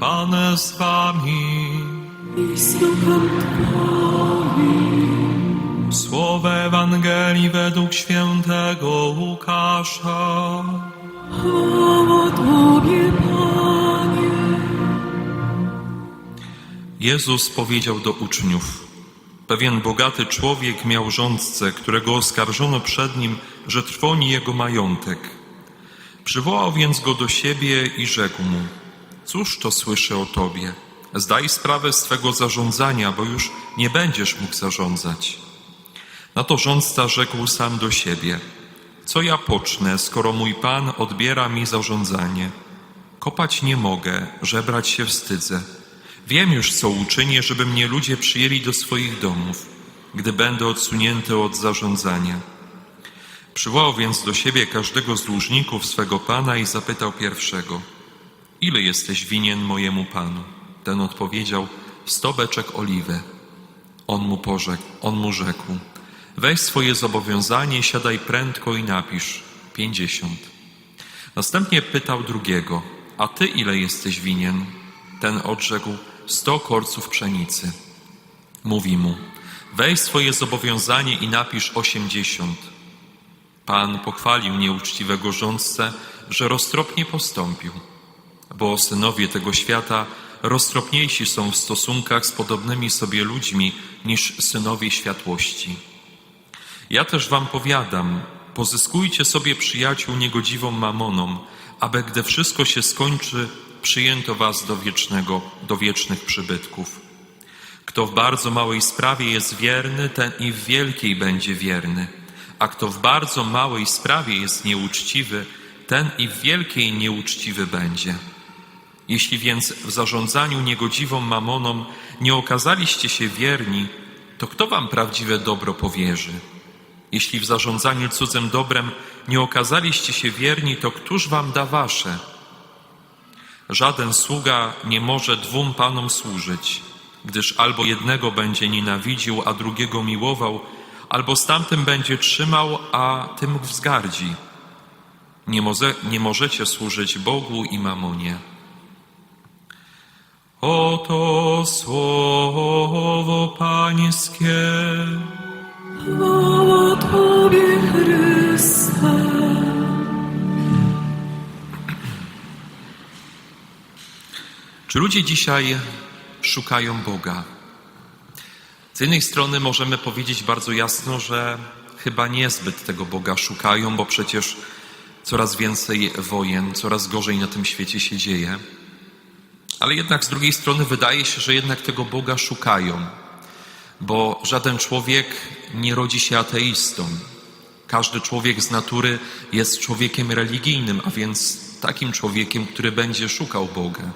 Pan z wami. i z duchem. Słowo Ewangelii według świętego Łukasza. Chwała Tobie, Panie. Jezus powiedział do uczniów: Pewien bogaty człowiek miał rządcę, którego oskarżono przed nim, że trwoni jego majątek. Przywołał więc go do siebie i rzekł mu: Cóż to słyszę o tobie? Zdaj sprawę z twego zarządzania, bo już nie będziesz mógł zarządzać. Na to rządca rzekł sam do siebie: Co ja pocznę, skoro mój pan odbiera mi zarządzanie? Kopać nie mogę, żebrać się wstydzę. Wiem już, co uczynię, żeby mnie ludzie przyjęli do swoich domów, gdy będę odsunięty od zarządzania. Przywołał więc do siebie każdego z dłużników swego pana i zapytał pierwszego: Ile jesteś winien mojemu panu? Ten odpowiedział: Sto beczek oliwy. On mu porzekł, on mu rzekł: Weź swoje zobowiązanie, siadaj prędko i napisz pięćdziesiąt. Następnie pytał drugiego: A ty ile jesteś winien? Ten odrzekł: Sto korców pszenicy. Mówi mu: Weź swoje zobowiązanie i napisz osiemdziesiąt. Pan pochwalił nieuczciwego rządcę, że roztropnie postąpił, bo synowie tego świata roztropniejsi są w stosunkach z podobnymi sobie ludźmi niż synowie światłości. Ja też wam powiadam, pozyskujcie sobie przyjaciół niegodziwą mamoną, aby gdy wszystko się skończy, przyjęto was do wiecznego, do wiecznych przybytków. Kto w bardzo małej sprawie jest wierny, ten i w wielkiej będzie wierny, a kto w bardzo małej sprawie jest nieuczciwy, ten i w wielkiej nieuczciwy będzie. Jeśli więc w zarządzaniu niegodziwą mamoną nie okazaliście się wierni, to kto wam prawdziwe dobro powierzy? Jeśli w zarządzaniu cudzym dobrem nie okazaliście się wierni, to któż wam da wasze? Żaden sługa nie może dwóm panom służyć, gdyż albo jednego będzie nienawidził, a drugiego miłował, albo z tamtym będzie trzymał, a tym wzgardzi. Nie, nie możecie służyć Bogu i mamonie. Oto słowo Pańskie. Chwała Tobie, Chryste. Czy ludzie dzisiaj szukają Boga? Z jednej strony możemy powiedzieć bardzo jasno, że chyba niezbyt tego Boga szukają, bo przecież coraz więcej wojen, coraz gorzej na tym świecie się dzieje. Ale jednak z drugiej strony wydaje się, że jednak tego Boga szukają, bo żaden człowiek nie rodzi się ateistą. Każdy człowiek z natury jest człowiekiem religijnym, a więc takim człowiekiem, który będzie szukał Boga.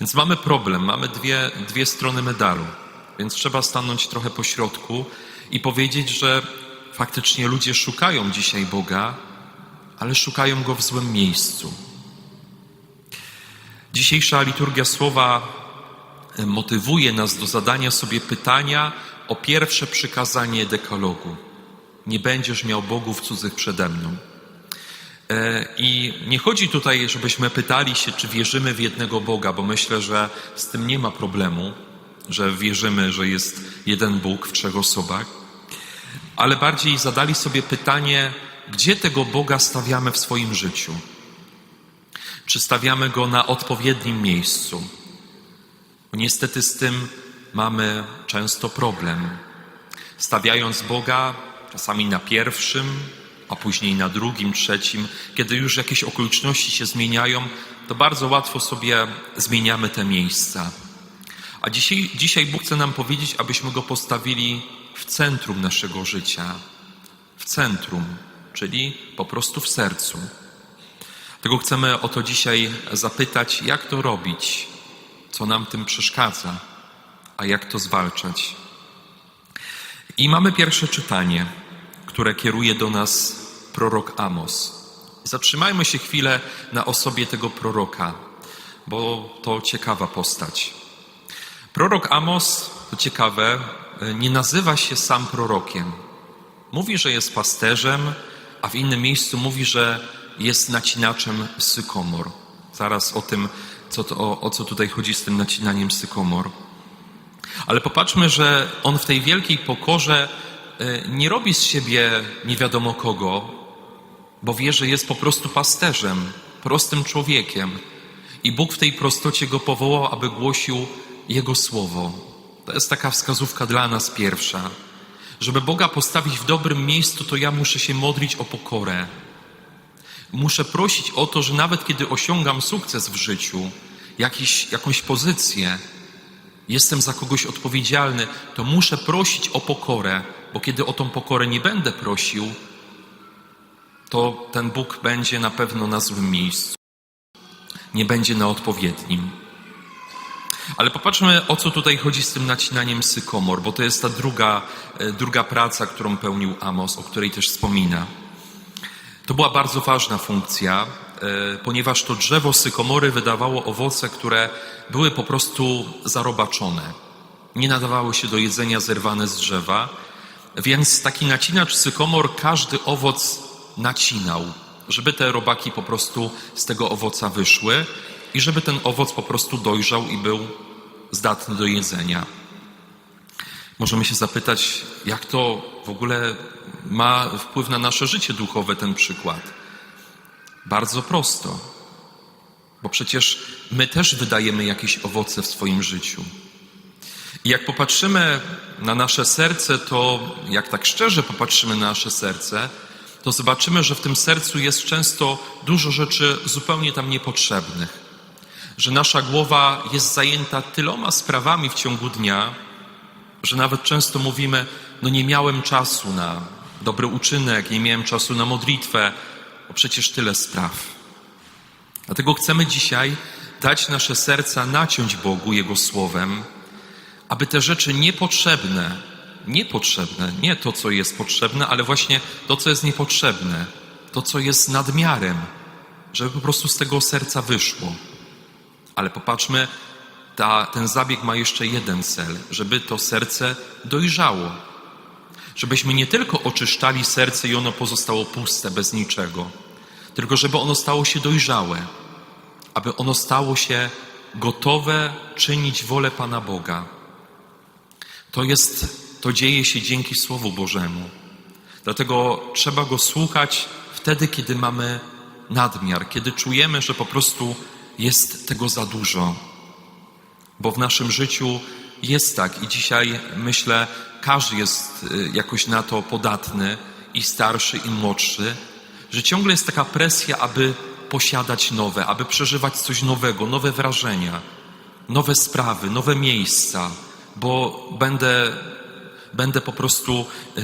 Więc mamy problem, mamy dwie, dwie strony medalu, więc trzeba stanąć trochę po środku i powiedzieć, że faktycznie ludzie szukają dzisiaj Boga, ale szukają go w złym miejscu. Dzisiejsza liturgia słowa e, motywuje nas do zadania sobie pytania o pierwsze przykazanie dekalogu. Nie będziesz miał bogów cudzych przede mną. E, I nie chodzi tutaj, żebyśmy pytali się, czy wierzymy w jednego Boga, bo myślę, że z tym nie ma problemu, że wierzymy, że jest jeden Bóg w trzech osobach, ale bardziej zadali sobie pytanie, gdzie tego Boga stawiamy w swoim życiu. Czy stawiamy go na odpowiednim miejscu? Niestety z tym mamy często problem. Stawiając Boga czasami na pierwszym, a później na drugim, trzecim, kiedy już jakieś okoliczności się zmieniają, to bardzo łatwo sobie zmieniamy te miejsca. A dzisiaj, dzisiaj Bóg chce nam powiedzieć, abyśmy go postawili w centrum naszego życia. W centrum, czyli po prostu w sercu. Tego chcemy o to dzisiaj zapytać, jak to robić, co nam tym przeszkadza, a jak to zwalczać. I mamy pierwsze czytanie, które kieruje do nas prorok Amos. Zatrzymajmy się chwilę na osobie tego proroka, bo to ciekawa postać. Prorok Amos, to ciekawe, nie nazywa się sam prorokiem. Mówi, że jest pasterzem, a w innym miejscu mówi, że jest nacinaczem sykomor. Zaraz o tym, co to, o, o co tutaj chodzi z tym nacinaniem sykomor. Ale popatrzmy, że on w tej wielkiej pokorze e, nie robi z siebie nie wiadomo kogo, bo wie, że jest po prostu pasterzem, prostym człowiekiem. I Bóg w tej prostocie go powołał, aby głosił Jego słowo. To jest taka wskazówka dla nas pierwsza. Żeby Boga postawić w dobrym miejscu, to ja muszę się modlić o pokorę. Muszę prosić o to, że nawet kiedy osiągam sukces w życiu, jakiś, jakąś pozycję, jestem za kogoś odpowiedzialny, to muszę prosić o pokorę, bo kiedy o tą pokorę nie będę prosił, to ten Bóg będzie na pewno na złym miejscu. Nie będzie na odpowiednim. Ale popatrzmy, o co tutaj chodzi z tym nacinaniem sykomor, bo to jest ta druga, e, druga praca, którą pełnił Amos, o której też wspomina. To była bardzo ważna funkcja, e, ponieważ to drzewo sykomory wydawało owoce, które były po prostu zarobaczone. Nie nadawały się do jedzenia zerwane z drzewa, więc taki nacinacz sykomor każdy owoc nacinał, żeby te robaki po prostu z tego owoca wyszły i żeby ten owoc po prostu dojrzał i był zdatny do jedzenia. Możemy się zapytać, jak to w ogóle ma wpływ na nasze życie duchowe ten przykład. Bardzo prosto, bo przecież my też wydajemy jakieś owoce w swoim życiu. I jak popatrzymy na nasze serce, to jak tak szczerze popatrzymy na nasze serce, to zobaczymy, że w tym sercu jest często dużo rzeczy zupełnie tam niepotrzebnych. Że nasza głowa jest zajęta tyloma sprawami w ciągu dnia, że nawet często mówimy: No, nie miałem czasu na dobry uczynek, nie miałem czasu na modlitwę, bo przecież tyle spraw. Dlatego chcemy dzisiaj dać nasze serca naciąć Bogu Jego słowem, aby te rzeczy niepotrzebne, niepotrzebne, nie to, co jest potrzebne, ale właśnie to, co jest niepotrzebne, to, co jest nadmiarem, żeby po prostu z tego serca wyszło. Ale popatrzmy, ta, ten zabieg ma jeszcze jeden cel, żeby to serce dojrzało. Żebyśmy nie tylko oczyszczali serce i ono pozostało puste, bez niczego, tylko żeby ono stało się dojrzałe, aby ono stało się gotowe czynić wolę Pana Boga. To jest, to dzieje się dzięki Słowu Bożemu. Dlatego trzeba go słuchać wtedy, kiedy mamy nadmiar, kiedy czujemy, że po prostu jest tego za dużo. Bo w naszym życiu jest tak i dzisiaj myślę, każdy jest y, jakoś na to podatny, i starszy, i młodszy, że ciągle jest taka presja, aby posiadać nowe, aby przeżywać coś nowego, nowe wrażenia, nowe sprawy, nowe miejsca, bo będę, będę po prostu y,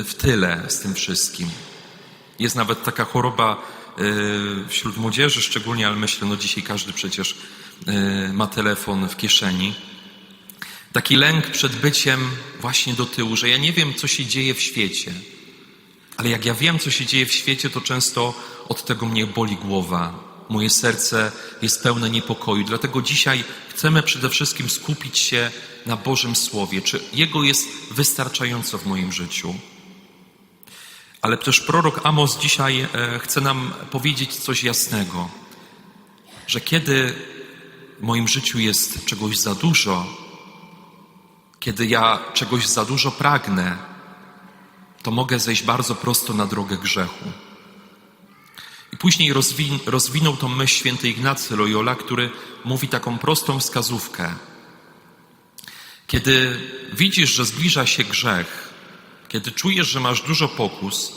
y, w tyle z tym wszystkim. Jest nawet taka choroba wśród młodzieży szczególnie, ale myślę, no dzisiaj każdy przecież ma telefon w kieszeni. Taki lęk przed byciem właśnie do tyłu, że ja nie wiem, co się dzieje w świecie. Ale jak ja wiem, co się dzieje w świecie, to często od tego mnie boli głowa. Moje serce jest pełne niepokoju. Dlatego dzisiaj chcemy przede wszystkim skupić się na Bożym Słowie. Czy Jego jest wystarczająco w moim życiu? Ale też prorok Amos dzisiaj e, chce nam powiedzieć coś jasnego, że kiedy w moim życiu jest czegoś za dużo, kiedy ja czegoś za dużo pragnę, to mogę zejść bardzo prosto na drogę grzechu. I później rozwin, rozwinął tą myśl święty Ignacy Loyola, który mówi taką prostą wskazówkę. Kiedy widzisz, że zbliża się grzech, kiedy czujesz, że masz dużo pokus,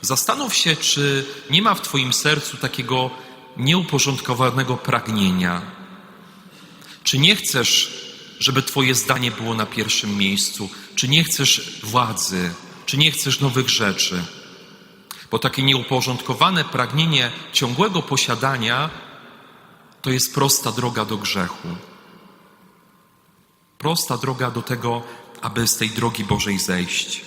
zastanów się, czy nie ma w Twoim sercu takiego nieuporządkowanego pragnienia. Czy nie chcesz, żeby Twoje zdanie było na pierwszym miejscu? Czy nie chcesz władzy? Czy nie chcesz nowych rzeczy? Bo takie nieuporządkowane pragnienie ciągłego posiadania to jest prosta droga do grzechu. Prosta droga do tego, aby z tej drogi Bożej zejść.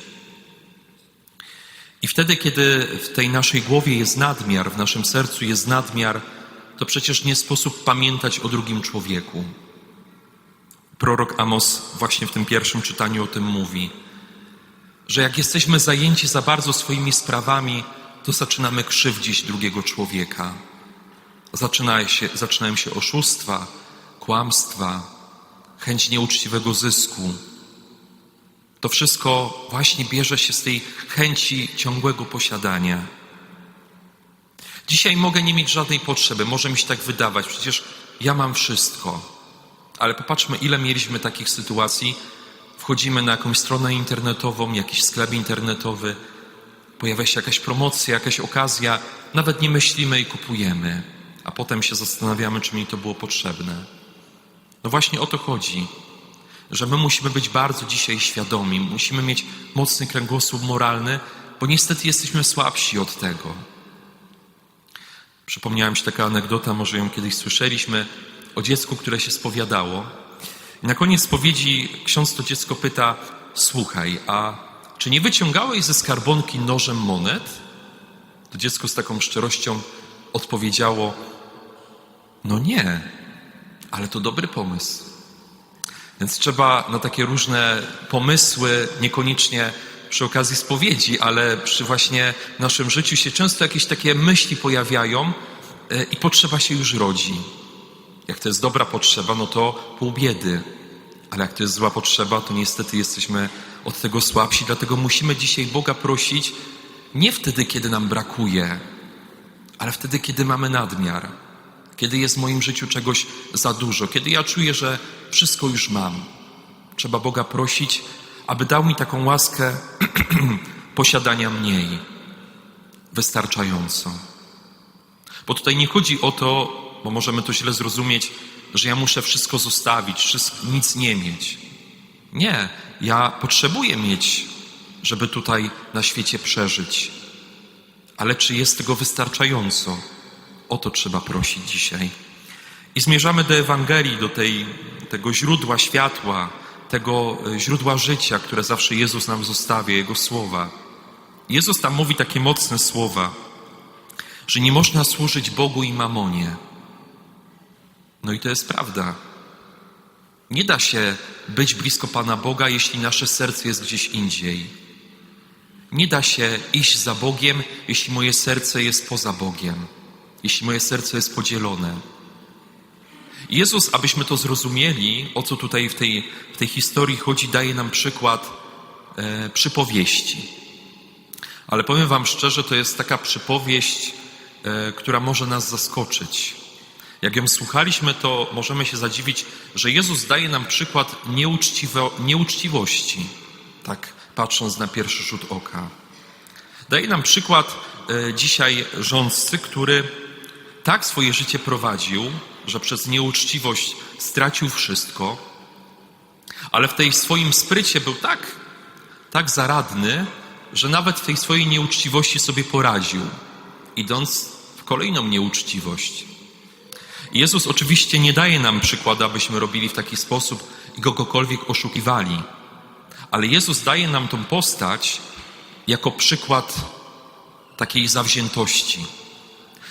I wtedy, kiedy w tej naszej głowie jest nadmiar, w naszym sercu jest nadmiar, to przecież nie sposób pamiętać o drugim człowieku. Prorok Amos właśnie w tym pierwszym czytaniu o tym mówi, że jak jesteśmy zajęci za bardzo swoimi sprawami, to zaczynamy krzywdzić drugiego człowieka. Zaczyna się, zaczynają się oszustwa, kłamstwa, chęć nieuczciwego zysku. To wszystko właśnie bierze się z tej chęci ciągłego posiadania. Dzisiaj mogę nie mieć żadnej potrzeby, może mi się tak wydawać, przecież ja mam wszystko. Ale popatrzmy, ile mieliśmy takich sytuacji. Wchodzimy na jakąś stronę internetową, jakiś sklep internetowy, pojawia się jakaś promocja, jakaś okazja, nawet nie myślimy i kupujemy, a potem się zastanawiamy, czy mi to było potrzebne. No właśnie o to chodzi, że my musimy być bardzo dzisiaj świadomi, musimy mieć mocny kręgosłup moralny, bo niestety jesteśmy słabsi od tego. Przypomniała mi się taka anegdota, może ją kiedyś słyszeliśmy, o dziecku, które się spowiadało. I na koniec spowiedzi ksiądz to dziecko pyta: Słuchaj, a czy nie wyciągałeś ze skarbonki nożem monet? To dziecko z taką szczerością odpowiedziało: No nie, ale to dobry pomysł. Więc trzeba na takie różne pomysły, niekoniecznie przy okazji spowiedzi, ale przy właśnie naszym życiu się często jakieś takie myśli pojawiają e, i potrzeba się już rodzi. Jak to jest dobra potrzeba, no to pół biedy. Ale jak to jest zła potrzeba, to niestety jesteśmy od tego słabsi. Dlatego musimy dzisiaj Boga prosić nie wtedy, kiedy nam brakuje, ale wtedy, kiedy mamy nadmiar. Kiedy jest w moim życiu czegoś za dużo, kiedy ja czuję, że wszystko już mam. Trzeba Boga prosić, aby dał mi taką łaskę posiadania mniej, wystarczająco. Bo tutaj nie chodzi o to, bo możemy to źle zrozumieć, że ja muszę wszystko zostawić, wszystko, nic nie mieć. Nie, ja potrzebuję mieć, żeby tutaj na świecie przeżyć. Ale czy jest tego wystarczająco? O to trzeba prosić dzisiaj. I zmierzamy do Ewangelii, do tej, tego źródła światła, tego e, źródła życia, które zawsze Jezus nam zostawia, Jego słowa. Jezus tam mówi takie mocne słowa, że nie można służyć Bogu i mamonie. No i to jest prawda. Nie da się być blisko Pana Boga, jeśli nasze serce jest gdzieś indziej. Nie da się iść za Bogiem, jeśli moje serce jest poza Bogiem, jeśli moje serce jest podzielone. Jezus, abyśmy to zrozumieli, o co tutaj w tej, w tej historii chodzi, daje nam przykład e, przypowieści. Ale powiem Wam szczerze, to jest taka przypowieść, e, która może nas zaskoczyć. Jak ją słuchaliśmy, to możemy się zadziwić, że Jezus daje nam przykład nieuczciwo, nieuczciwości, tak patrząc na pierwszy rzut oka. Daje nam przykład e, dzisiaj rządcy, który tak swoje życie prowadził, że przez nieuczciwość stracił wszystko, ale w tej swoim sprycie był tak, tak zaradny, że nawet w tej swojej nieuczciwości sobie poradził, idąc w kolejną nieuczciwość. Jezus oczywiście nie daje nam przykładu, abyśmy robili w taki sposób i kogokolwiek oszukiwali, ale Jezus daje nam tą postać jako przykład takiej zawziętości,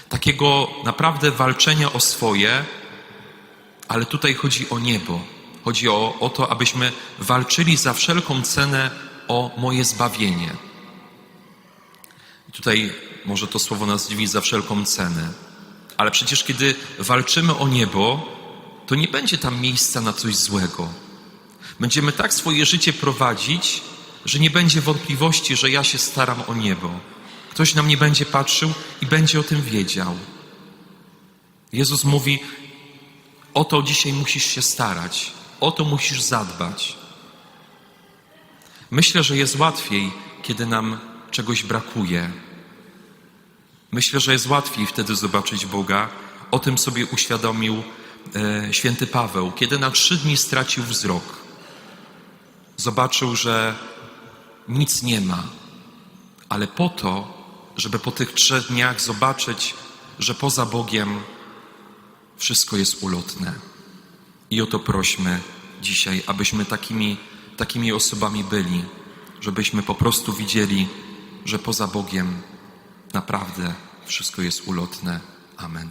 takiego naprawdę walczenia o swoje, ale tutaj chodzi o niebo. Chodzi o, o to, abyśmy walczyli za wszelką cenę o moje zbawienie. I tutaj może to słowo nas dziwi za wszelką cenę. Ale przecież kiedy walczymy o niebo, to nie będzie tam miejsca na coś złego. Będziemy tak swoje życie prowadzić, że nie będzie wątpliwości, że ja się staram o niebo. Ktoś na mnie będzie patrzył i będzie o tym wiedział. Jezus mówi: O to dzisiaj musisz się starać, o to musisz zadbać. Myślę, że jest łatwiej, kiedy nam czegoś brakuje. Myślę, że jest łatwiej wtedy zobaczyć Boga. O tym sobie uświadomił e, święty Paweł, kiedy na trzy dni stracił wzrok. Zobaczył, że nic nie ma, ale po to, żeby po tych trzech dniach zobaczyć, że poza Bogiem wszystko jest ulotne. I o to prośmy dzisiaj, abyśmy takimi, takimi osobami byli, żebyśmy po prostu widzieli, że poza Bogiem naprawdę wszystko jest ulotne. Amen.